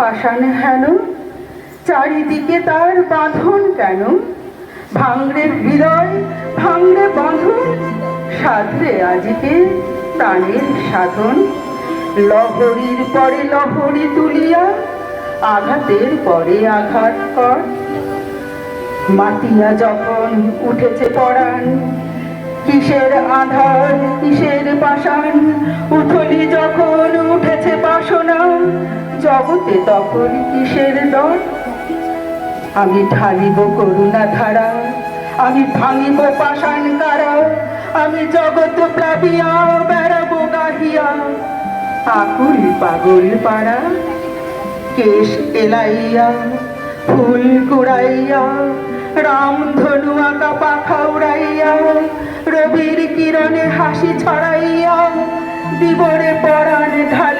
পাষাণ হেন? চারিদিকে তার বাঁধন কেন? ভাঙড়ে হৃদয় ভাঙড়ে বাঁধন সাধরে আজিকে প্রাণের সাধন। লহরীর পরে লহরী তুলিয়া, আঘাতের পরে আঘাত কর। মাতিয়া যখন উঠেছে পরাণ, কিসের আধার, কিসের পাষাণ? উথলি যখন জগতে তখন কিসের ডর আমি ঢালিব করুণা ধারা, আমি ভাঙিব পাষাণ কারা, আমি জগৎ প্লাবিয়া, বেড়াবো গাহিয়া। আকুল পাগল পাড়া, কেশ এলাইয়া, ফুল কুড়াইয়া, রাম ধনু আঁকা পাখা উড়াইয়া, রবির কিরণে হাসি ছড়াইয়া দিবরে পরাণ ঢালি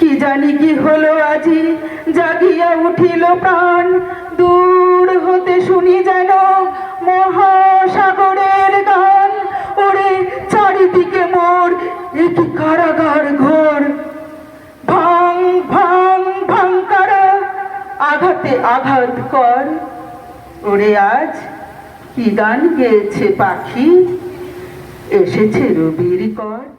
কি জানি কি হলো আজি? জাগিয়া উঠিল প্রাণ। দূর হতে শুনি যেন মহাসাগরের গান। ওরে চারিদিকে মোর একই কারাগার ঘোর। ভাং ভাং ভাং কারা আঘাতে আঘাত কর। ওরে আজ কি গান গেয়েছে পাখি? এসেছে রবির কর।